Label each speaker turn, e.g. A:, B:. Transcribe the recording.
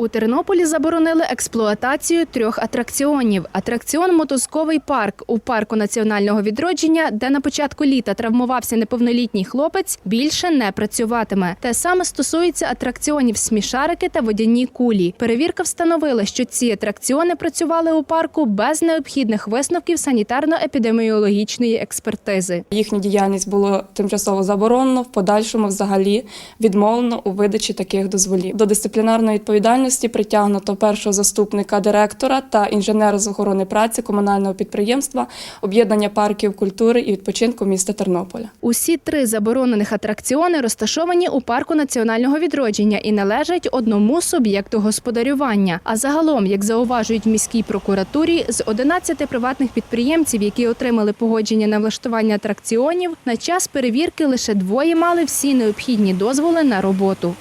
A: У Тернополі заборонили експлуатацію трьох атракціонів. Атракціон Мотузковий парк у парку національного відродження, де на початку літа травмувався неповнолітній хлопець, більше не працюватиме. Те саме стосується атракціонів смішарики та водяні кулі. Перевірка встановила, що ці атракціони працювали у парку без необхідних висновків санітарно-епідеміологічної експертизи.
B: Їхня діяльність було тимчасово заборонено, в подальшому взагалі відмовлено у видачі таких дозволів. До дисциплінарної відповідальності притягнуто першого заступника директора та інженера з охорони праці комунального підприємства об'єднання парків культури і відпочинку міста Тернополя.
A: Усі три заборонених атракціони розташовані у парку національного відродження і належать одному суб'єкту господарювання. А загалом, як зауважують в міській прокуратурі, з 11 приватних підприємців, які отримали погодження на влаштування атракціонів, на час перевірки лише двоє мали всі необхідні дозволи на роботу.